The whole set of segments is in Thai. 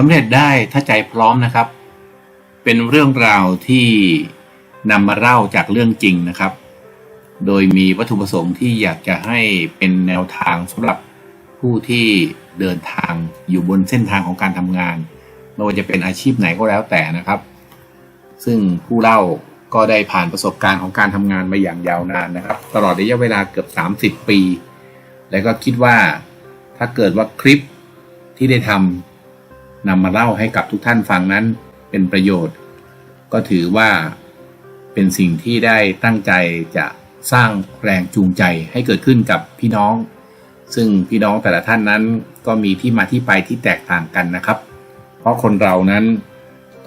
สำเร็จได้ถ้าใจพร้อมนะครับ เป็นเรื่องราวที่นำมาเล่าจากเรื่องจริงนะครับ โดยมีวัตถุประสงค์ที่อยากจะให้เป็นแนวทางสำหรับผู้ที่เดินทางอยู่บนเส้นทางของการทำงานไม่ว่าจะเป็นอาชีพไหนก็แล้วแต่นะครับ ซึ่งผู้เล่าก็ได้ผ่านประสบการณ์ของการทำงานมาอย่างยาวนานนะครับ ตลอดระยะเวลาเกือบ 30 ปี และก็คิดว่าถ้าเกิดว่าคลิปที่ได้ทำ นำมาเล่าให้กับทุกท่านฟังนั้นเป็นประโยชน์ ก็ถือว่าเป็นสิ่งที่ได้ตั้งใจจะสร้างแรงจูงใจให้เกิดขึ้นกับพี่น้อง ซึ่งพี่น้องแต่ละท่านนั้นก็มีที่มาที่ไปที่แตกต่างกันนะครับ เพราะคนเรานั้น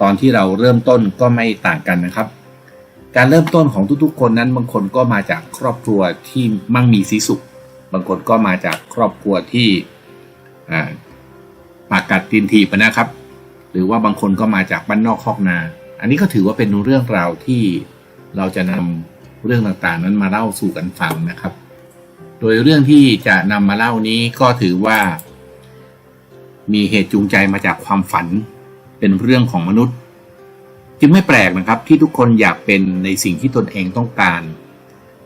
ตอนที่เราเริ่มต้นก็ไม่ต่างกันนะครับ การเริ่มต้นของทุกๆ คนนั้นบางคนก็มาจากครอบครัวที่มั่งมีสีสุข บางคนก็มาจากครอบครัวที่ ปากกัดตินทีปนะครับ หรือว่าบางคนก็มาจากบ้านนอกคอกนา อันนี้ก็ถือว่าเป็นเรื่องราวที่เราจะนำเรื่องต่างๆ นั้นมาเล่าสู่กันฟังนะครับ โดยเรื่องที่จะนำมาเล่านี้ก็ถือว่า มีเหตุจูงใจมาจากความฝันเป็นเรื่องของมนุษย์ จึงไม่แปลกนะครับที่ทุกคนอยากเป็นในสิ่งที่ตนเองต้องการ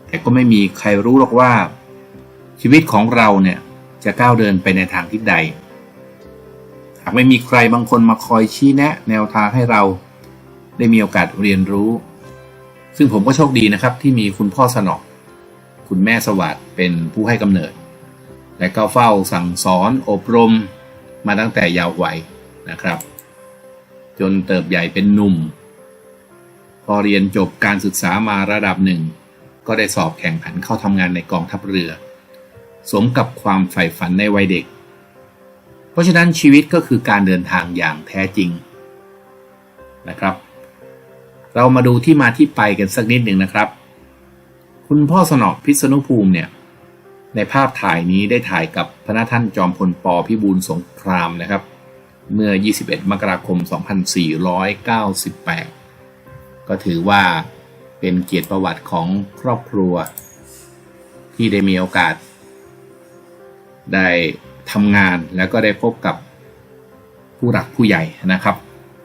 แต่ก็ไม่มีใครรู้หรอกว่า ชีวิตของเราเนี่ยจะก้าวเดินไปในทางที่ใดากไม่มีใครบางคนมาคอยชี้แนะ แนวทางให้เราได้มีโอกาสเรียนรู้ ซึ่งผมก็โชคดีนะครับ ที่มีคุณพ่อสนอคุณแม่สวัสด์เป็นผู้ให้กำเนิด และก็เฝ้าสั่งสอนอบรมมาตั้งแต่ยาววัยนะครับ จนเติบใหญ่เป็นหนุ่ม พอเรียนจบการศึกษามาระดับหนึ่ง ก็ได้สอบแข่งขันเข้าทำงานในกองทัพเรือ สมกับความใฝ่ฝันในวัยเด็ก ราะฉะนั้นชีวิตก็คือการเดินทางอย่างแท้จริงนะครับ เรามาดูที่มาที่ไปกันสักนิดหนึ่งนะครับ คุณพ่อสนอพิษณุภูมิเนี่ยในภาพถ่ายนี้ได้ถ่ายกับพระนาท่านจอมพลปพิบูลสงครามนะครับ เมื่อ 21 มกราคม 2498 ก็ถือว่าเป็นเกียรติประวัติของครอบครัว ที่ได้มีโอกาส ได้ ทำงานแล้วก็ได้พบกับผู้หลักผู้ใหญ่นะครับ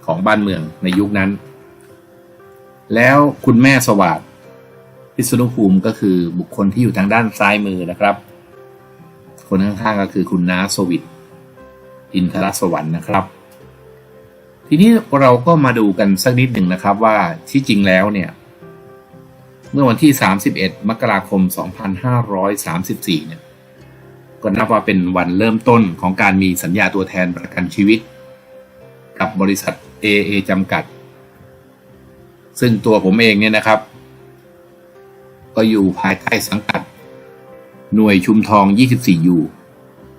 ของบ้านเมืองในยุคนั้น แล้วคุณแม่สวัสดิ์พิษณุภูมิก็คือบุคคลที่อยู่ทางด้านซ้ายมือนะครับ คนข้างๆก็คือคุณน้าสวิตอินทรสวรรค์นะครับ ทีนี้เราก็มาดูกันสักนิดหนึ่งนะครับว่าที่จริงแล้วเนี่ย เมื่อวันที่ 31 มกราคม 2534 เนี่ย ก็นับว่าเป็นวันเริ่มต้นของการมีสัญญาตัวแทนประกันชีวิต กับบริษัท AA จำกัด ซึ่งตัวผมเองเนี่ยนะครับ ก็อยู่ภายใต้สังกัด หน่วยชุมทอง 24อยู่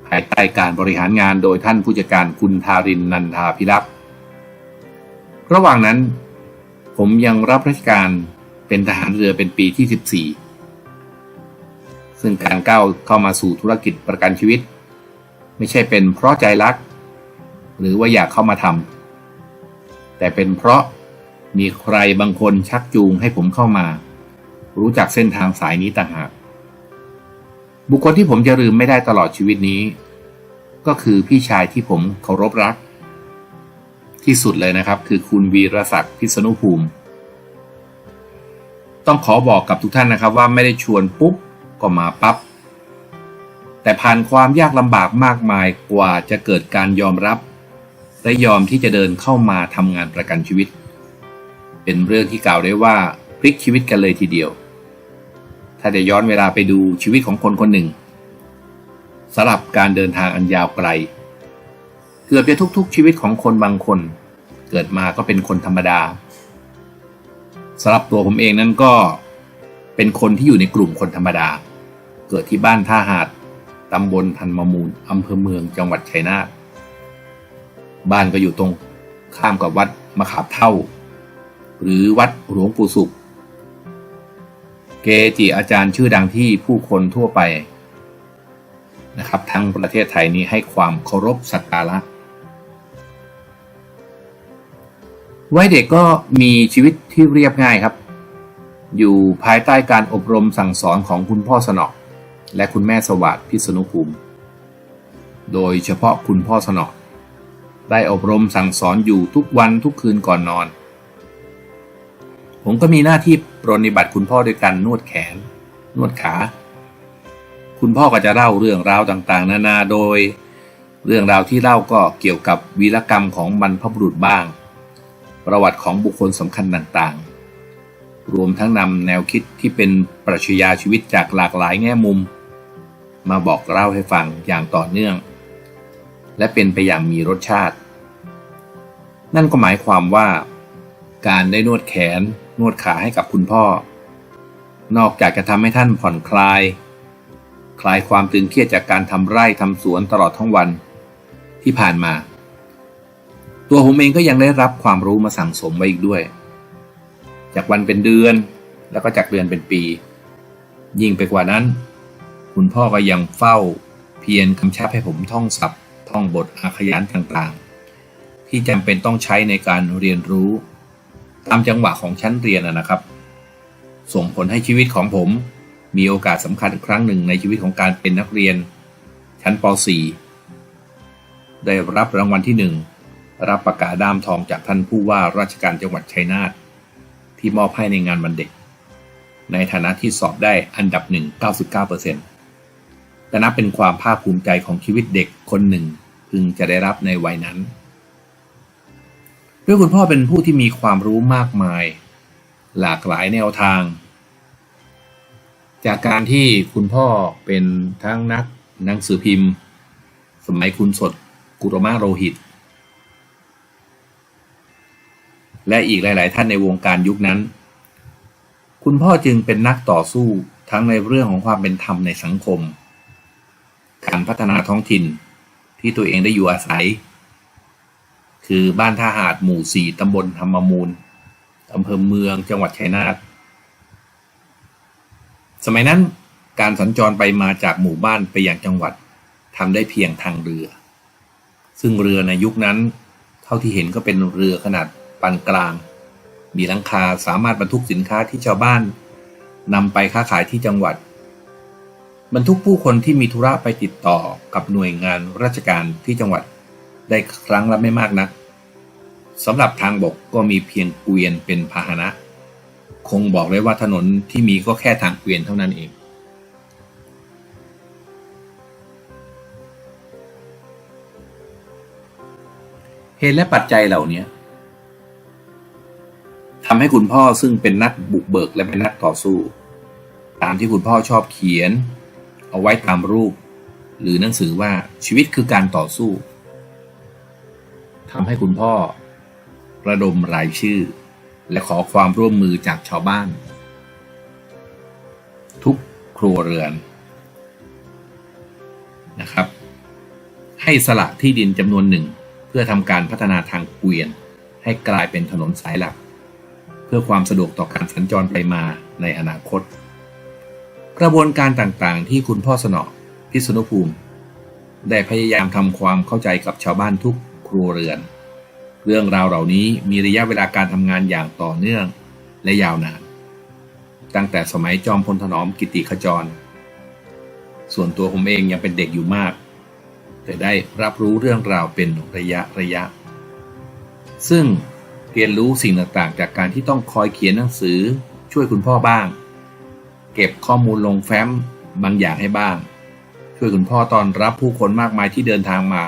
ภายใต้การบริหารงานโดยท่านผู้จัดการคุณทารินนันทาพิรักษ์ระหว่างนั้นผมยังรับราชการเป็นทหารเรือเป็นปีที่ 14 ซึ่งการก้าวเข้ามาสู่ธุรกิจประกันชีวิต ไม่ใช่เป็นเพราะใจรัก หรือว่าอยากเข้ามาทำแต่เป็นเพราะมีใครบางคนชักจูงให้ผมเข้ามา รู้จักเส้นทางสายนี้ต่างหาก บุคคลที่ผมจะลืมไม่ได้ตลอดชีวิตนี้ ก็คือพี่ชายที่ผมเคารพรัก ที่สุดเลยนะครับ คือคุณวีรศักดิ์พิษณุภูมิ ต้องขอบอกกับทุกท่านนะครับว่าไม่ได้ชวนปุ๊บ ก็มาปับ๊บแต่ผ่านความยากลำบากมากมายกว่าจะเกิดการยอมรับ และยอมที่จะเดินเข้ามาทำงานประกันชีวิต เป็นเรื่องที่กล่าวได้ว่าพลิกชีวิตกันเลยทีเดียว ถ้าจะย้อนเวลาไปดูชีวิตของคนคนหนึ่งสำหรับการเดินทางอันยาวไกล เกือบจะทุกๆชีวิตของคนบางคน เกิดมาก็เป็นคนธรรมดาสำหรับตัวผมเองนั้นก็เป็นคนที่อยู่ในกลุ่มคนธรรมดา เกิดที่บ้านท่าหาด ตำบลทันมมูล อำเภอเมืองจังหวัดชัยนาท บ้านก็อยู่ตรงข้ามกับวัดมะขามเท่า หรือวัดหลวงปู่สุข เกจิอาจารย์ชื่อดังที่ผู้คนทั่วไปนะครับทั้งประเทศไทยนี้ให้ความเคารพสักการะวัยเด็กก็มีชีวิตที่เรียบง่ายครับ อยู่ภายใต้การอบรมสั่งสอนของคุณพ่อสนอ และคุณแม่สวัสดิ์พิษณุภูมิ โดยเฉพาะคุณพ่อสนอได้อบรมสั่งสอนอยู่ทุกวันทุกคืนก่อนนอน ผมก็มีหน้าที่ปรนนิบัติคุณพ่อด้วยการนวดแขน นวดขา คุณพ่อก็จะเล่าเรื่องราวต่างๆ นานาโดย เรื่องราวที่เล่าก็เกี่ยวกับวีรกรรมของบรรพบุรุษบ้าง ประวัติของบุคคลสำคัญต่างๆ รวมทั้งนำแนวคิดที่เป็นปรัชญาชีวิตจากหลากหลายแง่มุม มาบอกเล่าให้ฟังอย่างต่อเนื่อง และเป็นไปอย่างมีรสชาติ นั่นก็หมายความว่า การได้นวดแขนนวดขาให้กับคุณพ่อ นอกจากจะทำให้ท่านผ่อนคลาย คลายความตึงเครียดจากการทำไร่ทำสวนตลอดทั้งวันที่ผ่านมา ตัวผมเองก็ยังได้รับความรู้มาสั่งสมไว้อีกด้วย จากวันเป็นเดือน แล้วก็จากเดือนเป็นปี ยิ่งไปกว่านั้น คุณพ่อก็ยังเฝ้าเพียรกำชับให้ผมท่องศัพท์ ท่องบทอาขยานต่างๆ ที่จำเป็นต้องใช้ในการเรียนรู้ ตามจังหวะของชั้นเรียนนะครับ ส่งผลให้ชีวิตของผม มีโอกาสสำคัญครั้งหนึ่งในชีวิตของการเป็นนักเรียน ชั้นป .4 ได้รับรางวัลที่หนึ่งรับประกาศด้ามทองจากท่านผู้ว่าราชการจังหวัดชัยนาท ที่มอบให้ในงานวันเด็ก ในฐานะที่สอบได้อันดับหนึ่ง99%แต่นับเป็นความภาคภูมิใจของชีวิตเด็กคนหนึ่งพึงจะได้รับในวัยนั้น ด้วยคุณพ่อเป็นผู้ที่มีความรู้มากมาย หลากหลายแนวทาง จากการที่คุณพ่อเป็นทั้งนักหนังสือพิมพ์ สมัยคุณสดกุรมาโรหิต และอีกหลาย ๆ ท่านในวงการยุคนั้น คุณพ่อจึงเป็นนักต่อสู้ทั้งในเรื่องของความเป็นธรรมในสังคม การพัฒนาท้องถิ่นที่ตัวเองได้อยู่อาศัย คือบ้านท่าหาดหมู่สี่ตำบลธรรมมูลอำเภอเมืองจังหวัดชัยนาทสมัยนั้นการสัญจรไปมาจากหมู่บ้านไปยังจังหวัดทำได้เพียงทางเรือ ซึ่งเรือในยุคนั้น เท่าที่เห็นก็เป็นเรือขนาด ปานกลาง มีหลังคาสามารถบรรทุกสินค้าที่ชาวบ้านนำไปค้าขายที่จังหวัด บรรทุกผู้คนที่มีธุระไปติดต่อกับหน่วยงานราชการที่จังหวัด ได้ครั้งละไม่มากนักสำหรับทางบกก็มีเพียงเกวียนเป็นพาหนะ คงบอกได้ว่าถนนที่มีก็แค่ทางเกวียนเท่านั้นเองเหตุและปัจจัยเหล่านี้ ทำให้คุณพ่อซึ่งเป็นนักบุกเบิกและเป็นนักต่อสู้ ตามที่คุณพ่อชอบเขียน เอาไว้ตามรูป หรือหนังสือว่าชีวิตคือการต่อสู้ทำให้คุณพ่อ ระดมรายชื่อ และขอความร่วมมือจากชาวบ้าน ทุกครัวเรือนนะครับ ให้สละที่ดินจำนวนหนึ่ง เพื่อทำการพัฒนาทางเกวียน ให้กลายเป็นถนนสายหลัก พื่อความสะดวกต่อการสัญจรไปมาในอนาคต กระบวนการต่างๆ ที่คุณพ่อสนอพิษณุภูมิ ได้พยายามทำความเข้าใจกับชาวบ้านทุกครัวเรือน เรื่องราวเหล่านี้มีระยะเวลาการทำงานอย่างต่อเนื่องและยาวนาน ตั้งแต่สมัยจอมพลถนอมกิติขจร ส่วนตัวผมเองยังเป็นเด็กอยู่มาก แต่ได้รับรู้เรื่องราวเป็นระยะระยะ ซึ่ง เรียนรู้สิ่งต่างๆ จากการที่ต้องคอยเขียนหนังสือช่วยคุณพ่อบ้าง เก็บข้อมูลลงแฟ้มบางอย่างให้บ้าง ช่วยคุณพ่อตอนรับผู้คนมากมายที่เดินทางมา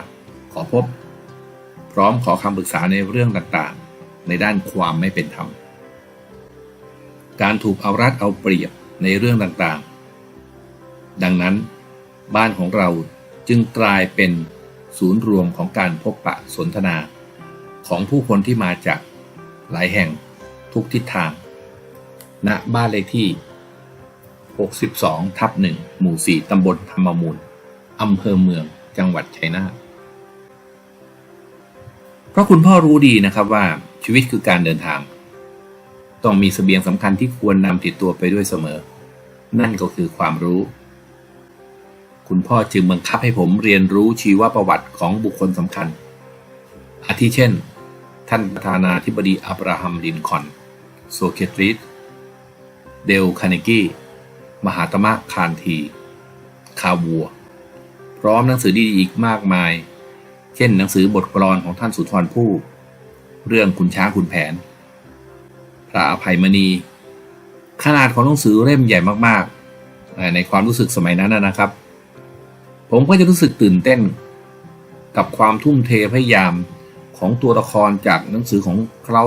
ขอพบ พร้อมขอคำปรึกษาในเรื่องต่างๆ ในด้านความไม่เป็นธรรม การถูกเอารัดเอาเปรียบในเรื่องต่างๆ ดังนั้น บ้านของเราจึงกลายเป็นศูนย์รวมของการพบปะสนทนาของผู้คนที่มาจาก หลายแห่งทุกทิศทางณบ้านเลขที่ 62 ทับหนึ่งหมู่ 4 ตำบลธรรมมูล อำเภอเมือง จังหวัดชัยนาท เพราะคุณพ่อรู้ดีนะครับว่าชีวิตคือการเดินทาง ต้องมีสเสบียงสำคัญที่ควรนำติดตัวไปด้วยเสมอ นั่นก็คือความรู้ คุณพ่อจึงบังคับให้ผมเรียนรู้ชีวประวัติของบุคคลสำคัญ อาทิเช่น ท่านประธานาธิบดีอับราฮัมลินคอนโซเคตริสเดลคาเนกี้ มหาตมะคานที คาวัว พร้อมหนังสือดีๆอีกมากมาย เช่นหนังสือบทกลอนของท่านสุนทรภู่เรื่องขุนช้างขุนแผน พระอภัยมณี ขนาดของหนังสือเล่มใหญ่มากๆ ในความรู้สึกสมัยนั้นนะครับ ผมก็จะรู้สึกตื่นเต้น กับความทุ่มเทพยายาม ของตัวละครจากหนังสือของเคลา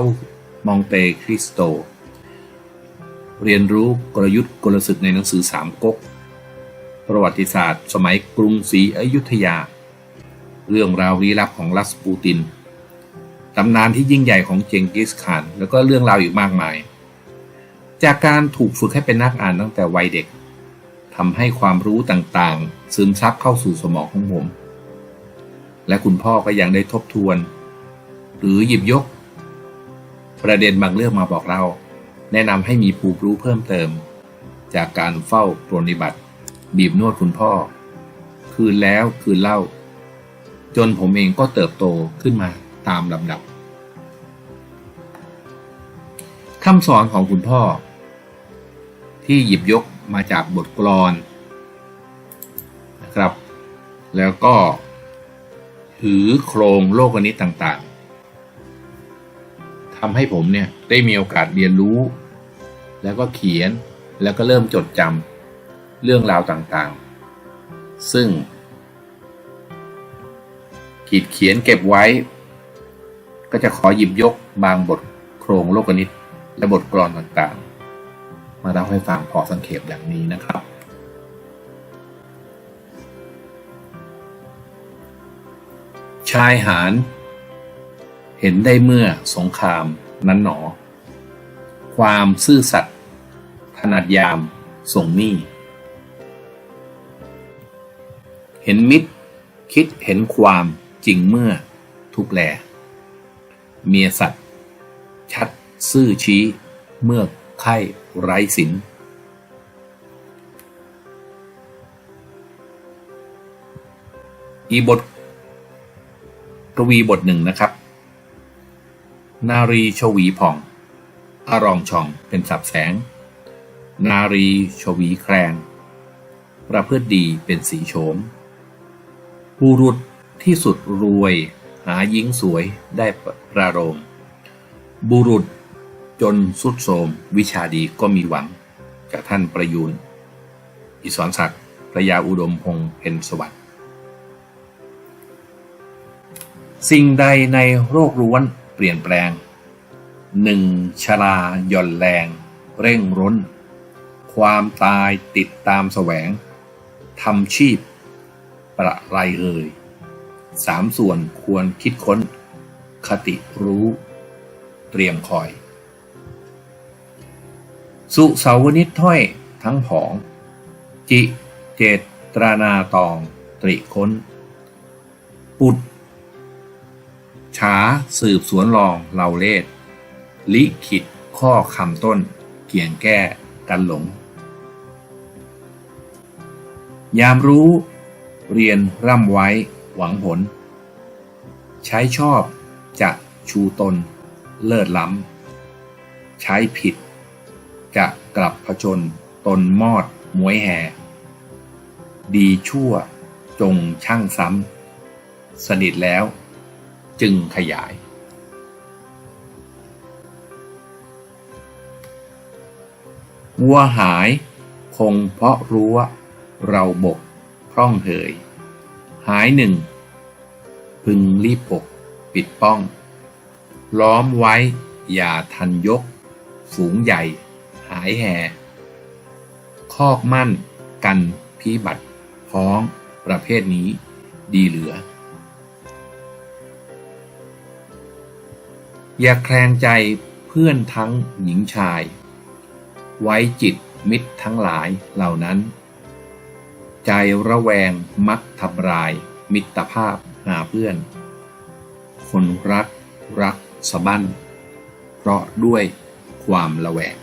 มองเตคริสโต เรียนรู้กลยุทธ์กลศึกในหนังสือสามก๊ก ประวัติศาสตร์ สมัยกรุงศรีอยุธยา เรื่องราวลี้ลับของรัสปูตินตำนานที่ยิ่งใหญ่ของเจงกิสข่าน แล้วก็เรื่องราวอีกมากมาย จากการถูกฝึกให้เป็นนักอ่านตั้งแต่วัยเด็กทำให้ความรู้ต่างๆ ซึมซับเข้าสู่สมองของผม และคุณพ่อก็ยังได้ทบทวน หรือหยิบยก ประเด็นบางเรื่องมาบอกเรา แนะนำให้มีภูมิรู้เพิ่มเติม จากการเฝ้าปรนนิบัติ บีบนวดคุณพ่อ คืนแล้วคืนเล่า จนผมเองก็เติบโตขึ้นมาตามลำดับคำสอนของคุณพ่อ ที่หยิบยกมาจากบทกลอนนะครับ แล้วก็ถือโครงโลกนิตต่าง ทำให้ผมเนี่ยได้มีโอกาสเรียนรู้ แล้วก็เขียนแล้วก็เริ่มจดจำเรื่องราวต่างๆ ซึ่ง ขีดเขียนเก็บไว้ ก็จะขอหยิบยกบางบทโครงโลกนิตและบทกลอนต่างๆ มาเล่าให้ฟังพอสังเขปอย่างนี้นะครับ ชายหาร เห็นได้เมื่อสงครามนั้นหนอ ความซื่อสัตย์ถนัดยามส่งหนี้ เห็นมิตร คิดเห็นความจริงเมื่อทุกแล เมียสัตว์ ชัดซื่อชี้เมื่อไข้ไร้สินอีบทกวีบทหนึ่งนะครับ นารีชวีผ่อง อารองชองเป็นสับแสง นารีชวีแคลงประพฤติดีเป็นสีโฉมบุรุษที่สุดรวยหาหญิงสวยได้ประโรม บุรุษจนสุดโทมวิชาดีก็มีหวังจากท่านประยูนอิศรศักดิ์พระยาอุดมพงษ์เพ็ญสวัสดิ์สิ่งใดในโรคร้วน ปลี่ยนแปลงหนึ่งชลาหย่อนแรง เร่งร้น ความตายติดตามแสวงทำชีพ ประไรเอ่ยสามส่วนควรคิดค้น คติรู้ เตรียมคอย สุเสาวนิดถ้อยทั้งผอง จิเจตรานาตอง ตริค้น ปุด ฉาสืบสวนลองเลาเลศลิขิตข้อคำต้น เกี่ยงแก้กันหลง ยามรู้ เรียนร่ำไว้หวังผล ใช้ชอบจะชูตน เลิศล้ำ ใช้ผิด จะกลับผจญตนมอดมวยแห่ดีชั่วจงช่างซ้ำ สนิทแล้ว จึงขยาย วัวหายคงเพราะรู้วเราบกพร่องเหย หายหนึ่ง พึงรีบปกปิดป้อง ล้อมไว้อย่าทันยกฝูงใหญ่ หายแห่คอกมั่นกันพิบัติพ้องประเภทนี้ดีเหลือ อย่าแคลงใจเพื่อนทั้งหญิงชาย ไว้จิตมิตรทั้งหลายเหล่านั้น ใจระแวงมักทำลาย มิตรภาพหาเพื่อน คนรักรักสะบั้น เพราะด้วยความระแวง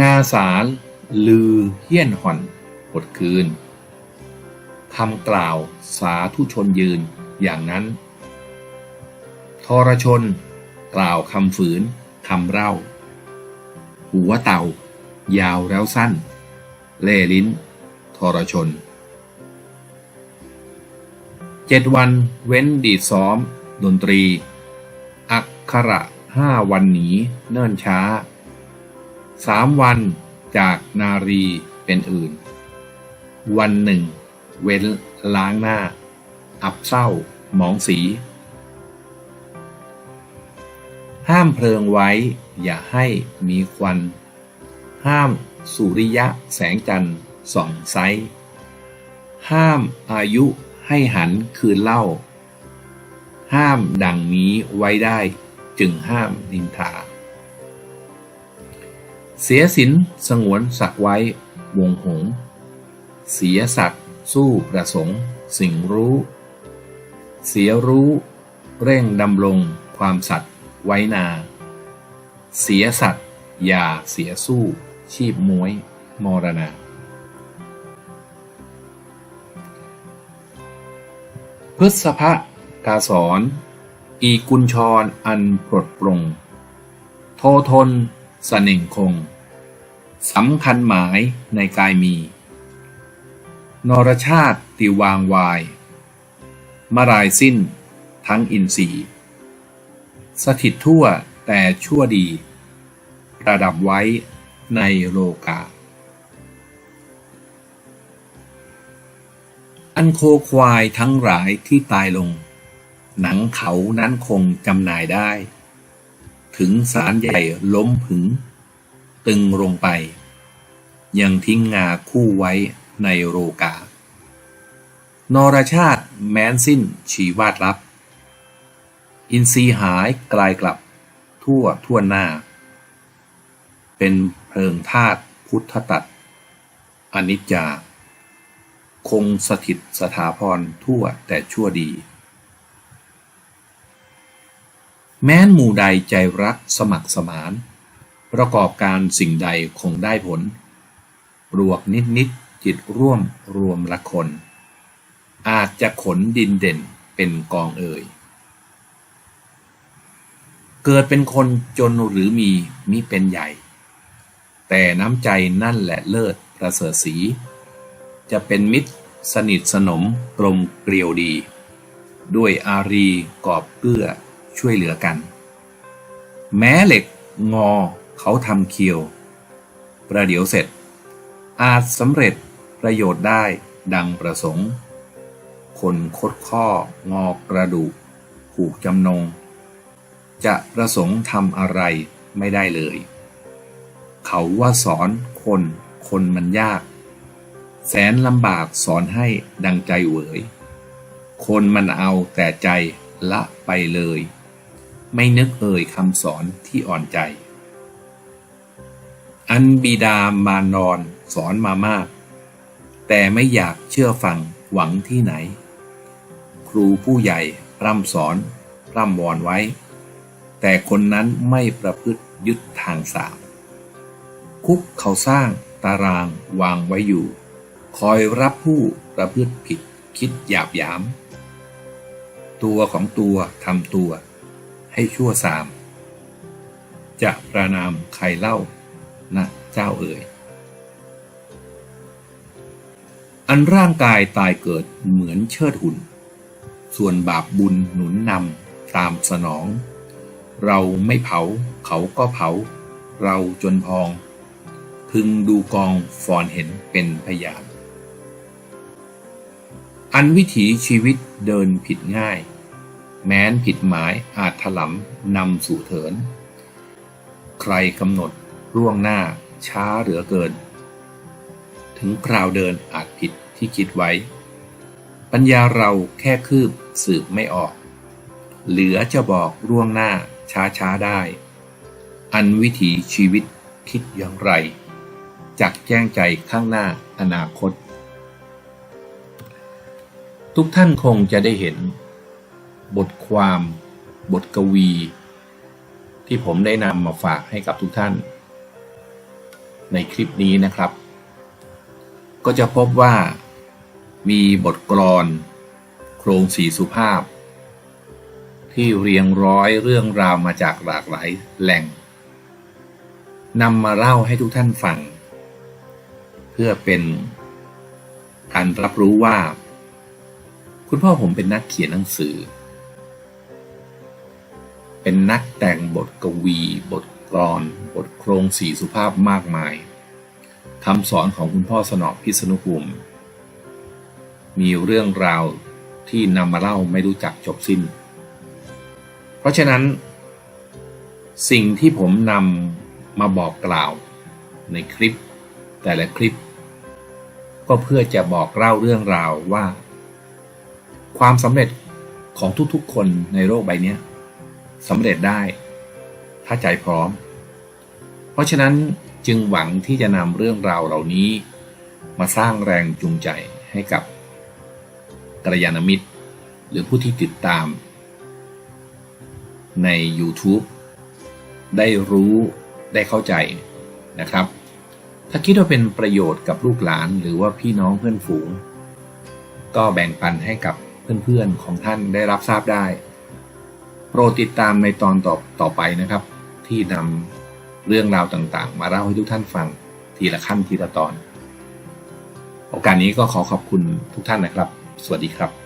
งาสารลือเฮี้ยนห่อนหดคืนคำกล่าวสาธุชนยืนอย่างนั้น ทรชน กล่าวคำฝืนคำเล่า หัวเต่า ยาวแล้วสั้น เล่ลิ้น ทรชนเจ็ดวันเว้นดีดซ้อม ดนตรี อักขระห้าวันหนีเนิ่นช้าสามวันจากนารีเป็นอื่น วันหนึ่ง เว้นล้างหน้า อับเศร้า หมองสี ห้ามเพลิงไว้ อย่าให้มีควัน ห้ามสุริยะแสงจันทร์ส่องไซห้ามอายุให้หันคืนเล่า ห้ามดังนี้ไว้ได้จึงห้ามนินทา เสียสินสงวนสักไว้ วงหง เสียสัตว์สู้ประสงค์ สิ่งรู้ เสียรู้ เร่งดำรงความสัตย ไว้นา เสียสัตว์ อย่าเสียสู้ ชีพม้วย มรณา พฤษภะกาสอนอีกุญชรอันปลดปลงโททนสเสน่งคง สำคัญหมายในกายมี นรชาติติวางวาย มารายสิ้นทั้งอินทรีย์ สถิตทั่วแต่ชั่วดี ประดับไว้ในโลกา อันโคควายทั้งหลายที่ตายลง หนังเขานั้นคงจำหน่ายได้ ถึงสารใหญ่ล้มผึง ตึงลงไป ยังทิ้งงาคู่ไว้ในโรกา นรชาติแม้นสิ้นชีวาดลับ อินทรีย์หายกลายกลับทั่วทั่วหน้า เป็นเพลิงธาตุพุทธตัดอนิจจา คงสถิตสถาพรทั่วแต่ชั่วดี แม้นหมู่ใดใจรักสมัครสมาน ประกอบการสิ่งใดคงได้ผล รวกนิดนิดจิตร่วมรวมละคน อาจจะขนดินเด่นเป็นกองเอ่ย เกิดเป็นคนจนหรือมีมิเป็นใหญ่ แต่น้ำใจนั่นแหละเลิศประเสริฐสี จะเป็นมิตรสนิทสนมกลมเกลียวดี ด้วยอารีกอบเกื้อช่วยเหลือกัน แม้เหล็กงอเขาทำเคียว ประเดี๋ยวเสร็จ อาจสำเร็จประโยชน์ได้ดังประสงค์ คนคดข้องอกระดูกผูกจำนง จะประสงค์ทำอะไรไม่ได้เลย เขาว่าสอนคนคนมันยาก แสนลำบากสอนให้ดังใจเหวยคนมันเอาแต่ใจละไปเลย ไม่นึกเอ่ยคำสอนที่อ่อนใจ อันบิดามานอนสอนมามาก แต่ไม่อยากเชื่อฟังหวังที่ไหน ครูผู้ใหญ่ร่ำสอนร่ำวอนไว้ แต่คนนั้นไม่ประพฤติยึดทางสามคุกเขาสร้างตารางวางไว้อยู่ คอยรับผู้ประพฤติผิดคิดหยาบหยาม ตัวของตัวทำตัว ให้ชั่วสาม จะประนามใครเล่านะเจ้าเอ่ย อันร่างกายตายเกิดเหมือนเชิดหุ่น ส่วนบาปบุญหนุนนำตามสนอง เราไม่เผา เขาก็เผา เราจนพอง พึงดูกองฟอนเห็นเป็นพยานอันวิถีชีวิตเดินผิดง่าย แม้นผิดหมายอาจถลำนำสู่เถิน ใครกำหนดร่วงหน้าช้าเหลือเกิน ถึงคราวเดินอาจผิดที่คิดไว้ ปัญญาเราแค่คืบสืบไม่ออก เหลือจะบอกร่วงหน้า ช้าช้าได้ อันวิถีชีวิตคิดอย่างไรจักแจ้งใจข้างหน้าอนาคต ทุกท่านคงจะได้เห็น บทความ บทกวี ที่ผมได้นำมาฝากให้กับทุกท่าน ในคลิปนี้นะครับ ก็จะพบว่ามีบทกลอน โครงสีสุภาพ ที่เรียงร้อยเรื่องราวมาจากหลากหลายแหล่งนำมาเล่าให้ทุกท่านฟัง เพื่อเป็นการรับรู้ว่า คุณพ่อผมเป็นนักเขียนหนังสือ เป็นนักแต่งบทกวี บทกลอน บทโครงสีสุภาพมากมายคำสอนของคุณพ่อสนอพิษณุภูมิมีเรื่องราวที่นำมาเล่าไม่รู้จักจบสิ้น เพราะฉะนั้น สิ่งที่ผมนำมาบอกกล่าวในคลิป แต่ละคลิป ก็เพื่อจะบอกเล่าเรื่องราวว่า ความสำเร็จของทุกๆคนในโลกใบนี้สำเร็จได้ ถ้าใจพร้อม เพราะฉะนั้นจึงหวังที่จะนำเรื่องราวเหล่านี้ มาสร้างแรงจูงใจให้กับกัลยาณมิตร หรือผู้ที่ติดตาม ใน YouTube ได้รู้ได้เข้าใจนะครับ ถ้าคิดว่าเป็นประโยชน์กับลูกหลานหรือว่าพี่น้องเพื่อนฝูง ก็แบ่งปันให้กับเพื่อนๆของท่านได้รับทราบได้ โปรดติดตามในตอนต่อต่อไปนะครับ ที่นำเรื่องราวต่างๆ มาเล่าให้ทุกท่านฟังทีละขั้นทีละตอน โอกาสนี้ก็ขอขอบคุณทุกท่านนะครับ สวัสดีครับ